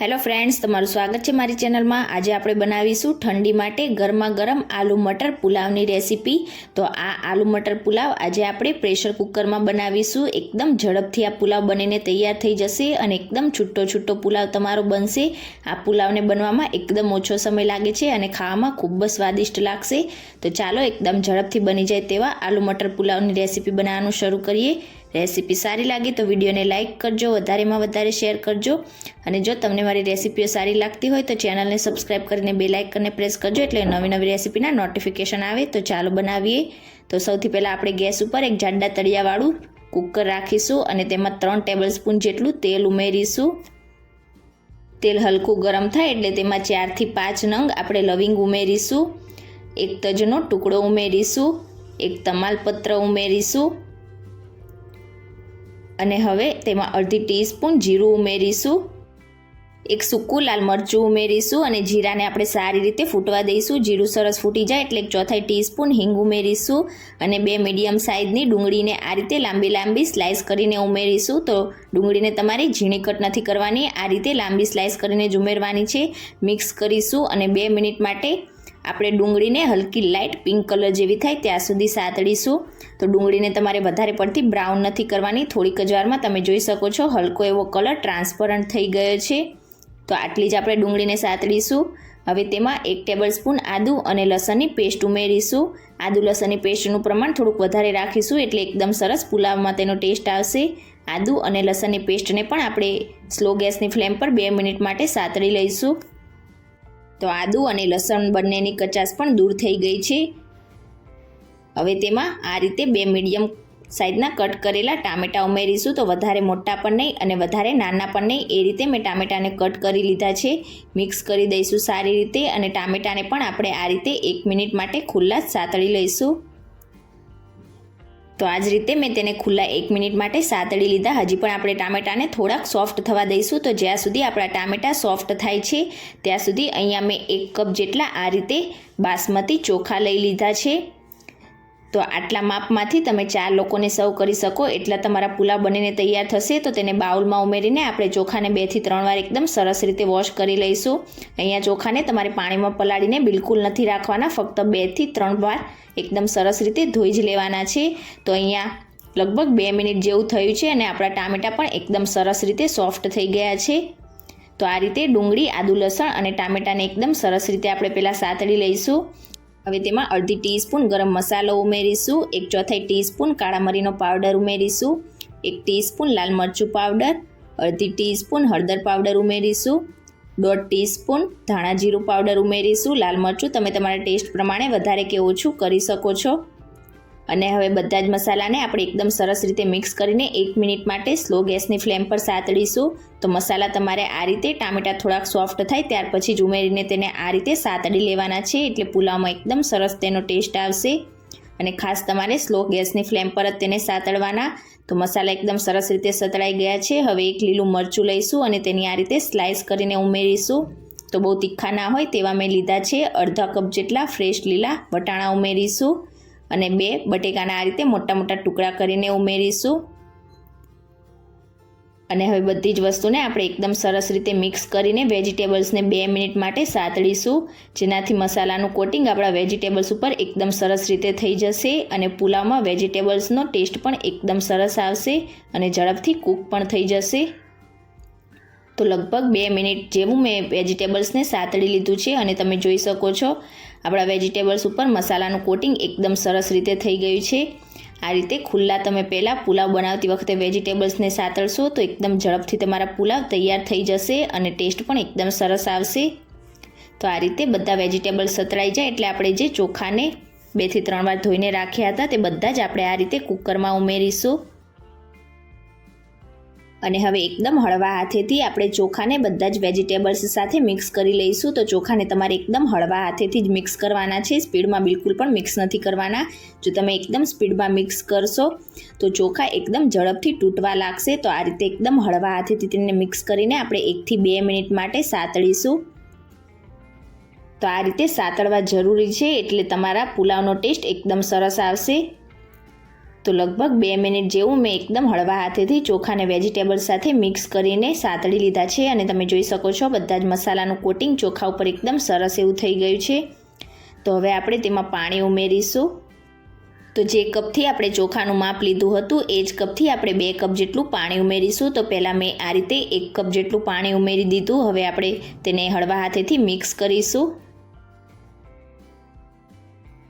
Hello friends તમારું સ્વાગત છે મારી ચેનલમાં. આજે આપણે બનાવીશું ઠંડી માટે ગરમા ગરમ આલુ મટર પુલાવની રેસીપી. તો આ આલુ મટર પુલાવ આજે આપણે પ્રેશર કુકરમાં બનાવીશું. એકદમ ઝડપથી આ પુલાવ બનીને તૈયાર થઈ જશે અને એકદમ છૂટો છૂટો પુલાવ તમારો બનશે. આ પુલાવને બનવામાં એકદમ ઓછો સમય લાગે છે અને ખાવામાં ખૂબ જ સ્વાદિષ્ટ લાગશે. તો ચાલો એકદમ ઝડપથી બની જાય તેવા આલુ મટર પુલાવની રેસીપી બનાવવાનું શરૂ કરીએ. રેસીપી સારી લાગી તો વિડીયોને લાઇક કરજો, વધારેમાં વધારે શેર કરજો. અને જો તમને મારી રેસીપીઓ સારી લાગતી હોય તો ચેનલને સબસ્ક્રાઈબ કરીને બે લાઇકને પ્રેસ કરજો એટલે નવી નવી રેસીપીના નોટિફિકેશન આવે તો ચાલો બનાવીએ. તો સૌથી પહેલાં આપણે ગેસ ઉપર એક જાડા તળિયાવાળું કુકર રાખીશું અને તેમાં ત્રણ ટેબલ સ્પૂન જેટલું તેલ ઉમેરીશું. તેલ હલકું ગરમ થાય એટલે તેમાં ચારથી પાંચ નંગ આપણે લવિંગ ઉમેરીશું. એક તજનો ટુકડો ઉમેરીશું. એક તમાલપત્ર ઉમેરીશું. અને હવે તેમાં અડધી ટીસ્પૂન જીરું ઉમેરીશું. એક સૂકું લાલ મરચું ઉમેરીશું અને જીરાને આપણે સારી રીતે ફૂટવા દઈશું. જીરું સરસ ફૂટી જાય એટલે એક ચોથાઈ ટીસ્પૂન હિંગ ઉમેરીશું અને બે મીડિયમ સાઇઝની ડુંગળીને આ રીતે લાંબી લાંબી સ્લાઇસ કરીને ઉમેરીશું. તો ડુંગળીને તમારે ઝીણી કટ નથી કરવાની. આ રીતે લાંબી સ્લાઇસ કરીને જ ઉમેરવાની છે. મિક્સ કરીશું અને બે મિનિટ માટે આપણે ડુંગળીને હલકી લાઇટ પિંક કલર જેવી થાય ત્યાં સુધી સાતડીશું તો ડુંગળીને તમારે વધારે પડતી બ્રાઉન નથી કરવાની. થોડીક જ વારમાં તમે જોઈ શકો છો હલકો એવો કલર ટ્રાન્સપરન્ટ થઈ ગયો છે. તો આટલી જ આપણે ડુંગળીને સાતડીશું હવે તેમાં એક ટેબલ સ્પૂન આદું અને લસણની પેસ્ટ ઉમેરીશું. આદુ લસણની પેસ્ટનું પ્રમાણ થોડુંક વધારે રાખીશું એટલે એકદમ સરસ પુલાવમાં તેનો ટેસ્ટ આવશે. આદુ અને લસણની પેસ્ટને પણ આપણે સ્લો ગેસની ફ્લેમ પર બે મિનિટ માટે સાતડી લઈશું. તો આદુ અને લસણ બંનેની કચાશ પણ દૂર થઈ ગઈ છે. હવે તેમાં આ રીતે બે મીડિયમ સાઈઝના કટ કરેલા ટામેટાં ઉમેરીશું. તો વધારે મોટા પણ નહીં અને વધારે નાના પણ નહીં. એ રીતે મેં ટામેટાને કટ કરી લીધા છે. મિક્સ કરી દઈશું સારી રીતે અને ટામેટાને પણ આપણે આ રીતે એક મિનિટ માટે ખુલ્લા સાતળી લઈશું. તો આ જ રીતે મેં તેને ખુલ્લા એક મિનિટ માટે સાતડી લીધા. હજી પણ આપણે ટામેટાને થોડાક સોફ્ટ થવા દઈશું. તો જ્યાં સુધી આપણા ટામેટા સોફ્ટ થાય છે, ત્યાં સુધી અહીંયા મેં એક કપ જેટલા આ રીતે બાસમતી ચોખા લઈ લીધા છે. તો આટલા માપમાંથી તમે ચાર લોકોને સર્વ કરી શકો. એટલા તમારા પુલાવ બનીને તૈયાર થશે તો તેને બાઉલમાં ઉમેરીને આપણે ચોખાને બેથી ત્રણ વાર એકદમ સરસ રીતે વોશ કરી લઈશું. અહીંયા ચોખાને તમારે પાણીમાં પલાળીને બિલકુલ નથી રાખવાના. ફક્ત બેથી ત્રણ વાર એકદમ સરસ રીતે ધોઈ જ લેવાના છે. તો અહીંયા લગભગ બે મિનિટ જેવું થયું છે અને આપણા ટામેટાં પણ એકદમ સરસ રીતે સોફ્ટ થઈ ગયા છે. તો આ રીતે ડુંગળી, આદુ લસણ અને ટામેટાને એકદમ સરસ રીતે આપણે પહેલાં સાતળી લઈશું. હવે તેમાં અડધી ટીસ્પૂન ગરમ મસાલો ઉમેરીશું, એક ચોથાઈ ટીસ્પૂન કાળા મરીનો પાવડર ઉમેરીશું, એક ટીસ્પૂન લાલ મરચું પાવડર, અડધી ટીસ્પૂન હળદર પાવડર ઉમેરીશું, દોઢ ટીસ્પૂન ધાણા જીરું પાવડર ઉમેરીશું. લાલ મરચું તમે તમારા ટેસ્ટ પ્રમાણે વધારે કે ઓછું કરી શકો છો. અને હવે બધા જ મસાલાને આપણે એકદમ સરસ રીતે મિક્સ કરીને એક મિનિટ માટે સ્લો ગેસની ફ્લેમ પર સાતડીશું. તો મસાલા તમારે આ રીતે ટામેટાં થોડાક સોફ્ટ થાય ત્યાર પછી જ ઉમેરીને તેને આ રીતે સાતડી લેવાના છે એટલે પુલાવમાં એકદમ સરસ તેનો ટેસ્ટ આવશે. અને ખાસ તમારે સ્લો ગેસની ફ્લેમ પર જ તેને સાતડવાના. તો મસાલા એકદમ સરસ રીતે સતળાઈ ગયા છે. હવે એક લીલું મરચું લઈશું અને તેની આ રીતે સ્લાઇસ કરીને ઉમેરીશું. તો બહુ તીખા ના હોય તેવા મેં લીધા છે. અડધા કપ જેટલા ફ્રેશ લીલા વટાણા ઉમેરીશું. અને બે બટેકાના આ રીતે મોટા મોટા ટુકડા કરીને ઉમેરીશું. અને હવે બધી જ વસ્તુને આપણે એકદમ સરસ રીતે મિક્સ કરીને વેજીટેબલ્સને બે મિનિટ માટે સાતળીશું. જેનાથી મસાલાનું કોટિંગ આપણા વેજીટેબલ્સ ઉપર એકદમ સરસ રીતે થઈ જશે અને પુલાવમાં વેજીટેબલ્સનો ટેસ્ટ પણ એકદમ સરસ આવશે અને ઝડપથી કૂક પણ થઈ જશે. તો લગભગ બે મિનિટ જેવું મેં વેજીટેબલ્સને સાતળી લીધું છે અને તમે જોઈ શકો છો આપણા વેજીટેબલ્સ ઉપર મસાલાનું કોટિંગ એકદમ સરસ રીતે થઈ ગયું છે. આ રીતે ખુલ્લા તમે પહેલાં પુલાવ બનાવતી વખતે વેજીટેબલ્સને સાતળશો તો એકદમ ઝડપથી તમારા પુલાવ તૈયાર થઈ જશે અને ટેસ્ટ પણ એકદમ સરસ આવશે. તો આ રીતે બધા વેજીટેબલ્સ સતરાઈ જાય એટલે આપણે જે ચોખાને બેથી ત્રણ વાર ધોઈને રાખ્યા હતા તે બધા જ આપણે આ રીતે કુકરમાં ઉમેરીશું. અને હવે એકદમ હળવા હાથેથી આપણે ચોખાને બધા જ વેજીટેબલ્સ સાથે મિક્સ કરી લઈશું. તો ચોખાને તમારે એકદમ હળવા હાથેથી જ મિક્સ કરવાના છે. સ્પીડમાં બિલકુલ પણ મિક્સ નથી કરવાના. જો તમે એકદમ સ્પીડમાં મિક્સ કરશો, તો ચોખા એકદમ ઝડપથી તૂટવા લાગશે. તો આ રીતે એકદમ હળવા હાથેથી તેને મિક્સ કરીને આપણે એકથી બે મિનિટ માટે સાતળીશું. તો આ રીતે સાતળવા જરૂરી છે એટલે તમારા પુલાવનો ટેસ્ટ એકદમ સરસ આવશે. તો લગભગ બે મિનિટ જેવું મેં એકદમ હળવા હાથેથી ચોખાને વેજીટેબલ સાથે મિક્સ કરીને સાતળી લીધા છે અને તમે જોઈ શકો છો બધા જ મસાલાનું કોટિંગ ચોખા ઉપર એકદમ સરસ એવું થઈ ગયું છે. તો હવે આપણે તેમાં પાણી ઉમેરીશું. તો જે કપથી આપણે ચોખાનું માપ લીધું હતું એ જ કપથી આપણે બે કપ જેટલું પાણી ઉમેરીશું. તો પહેલાં મેં આ રીતે એક કપ જેટલું પાણી ઉમેરી દીધું. હવે આપણે તેને હળવા હાથેથી મિક્સ કરીશું.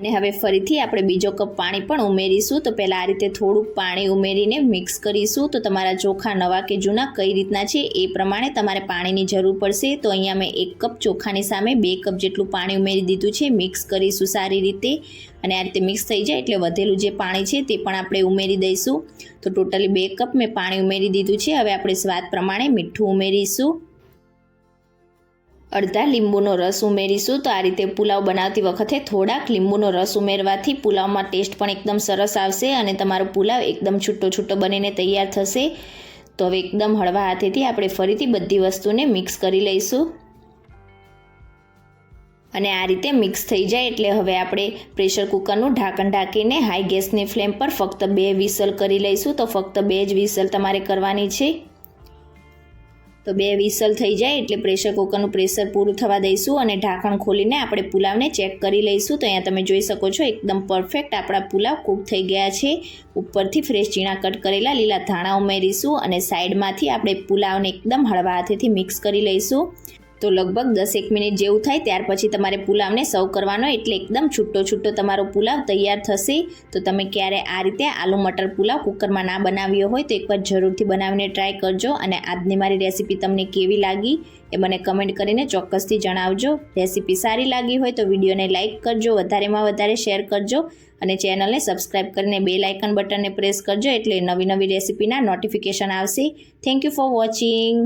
ને હવે ફરીથી આપણે બીજો કપ પાણી પણ ઉમેરીશું. તો પહેલાં આ રીતે થોડુંક પાણી ઉમેરીને મિક્સ કરીશું. તો તમારા ચોખા નવા કે જૂના કઈ રીતના છે એ પ્રમાણે તમારે પાણીની જરૂર પડશે. તો અહીંયા મેં એક કપ ચોખાની સામે બે કપ જેટલું પાણી ઉમેરી દીધું છે. મિક્સ કરીશું સારી રીતે. અને આ રીતે મિક્સ થઈ જાય એટલે વધેલું જે પાણી છે તે પણ આપણે ઉમેરી દઈશું. તો ટોટલી બે કપ મેં પાણી ઉમેરી દીધું છે. હવે આપણે સ્વાદ પ્રમાણે મીઠું ઉમેરીશું. અડધા લીંબુનો રસ ઉમેરીશું. તો આ રીતે પુલાવ બનાવતી વખતે થોડાક લીંબુનો રસ ઉમેરવાથી પુલાવમાં ટેસ્ટ પણ એકદમ સરસ આવશે અને તમારો પુલાવ એકદમ છૂટો છૂટો બનીને તૈયાર થશે. તો હવે એકદમ હળવા હાથેથી આપણે ફરીથી બધી વસ્તુને મિક્સ કરી લઈશું. અને આ રીતે મિક્સ થઈ જાય એટલે હવે આપણે પ્રેશર કુકરનું ઢાંકણ ઢાંકીને હાઈ ગેસની ફ્લેમ પર ફક્ત બે વિસલ કરી લઈશું. તો ફક્ત બે જ વિસલ તમારે કરવાની છે. તો બે વિસલ થઈ જાય એટલે પ્રેશર કુકરનું પ્રેશર પૂરું થવા દઈશું અને ઢાંકણ ખોલીને આપણે પુલાવને ચેક કરી લઈશું. તો અહીંયા તમે જોઈ શકો છો, એકદમ પરફેક્ટ આપણા પુલાવ કૂક થઈ ગયા છે. ઉપરથી ફ્રેશ ઝીણા કટ કરેલા લીલા ધાણા ઉમેરીશું અને સાઈડમાંથી આપણે પુલાવને એકદમ હળવા હાથેથી મિક્સ કરી લઈશું. તો લગભગ દસેક મિનિટ જેવું થાય, ત્યાર પછી તમારે પુલાવને સર્વ કરવાનો એટલે એકદમ છૂટો છૂટો તમારો પુલાવ તૈયાર થશે. તો તમે ક્યારે આ રીતે આલુ મટર પુલાવ કુકરમાં ના બનાવ્યો હોય તો એકવાર જરૂરથી બનાવીને ટ્રાય કરજો અને આજની મારી રેસીપી તમને કેવી લાગી એ મને કમેન્ટ કરીને ચોક્કસથી જણાવજો. રેસીપી સારી લાગી હોય તો વિડીયોને લાઇક કરજો, વધારેમાં વધારે શેર કરજો અને ચેનલને સબસ્ક્રાઇબ કરીને બે લાઇકન બટનને પ્રેસ કરજો એટલે નવી નવી રેસીપીના નોટિફિકેશન આવશે. Thank you for watching.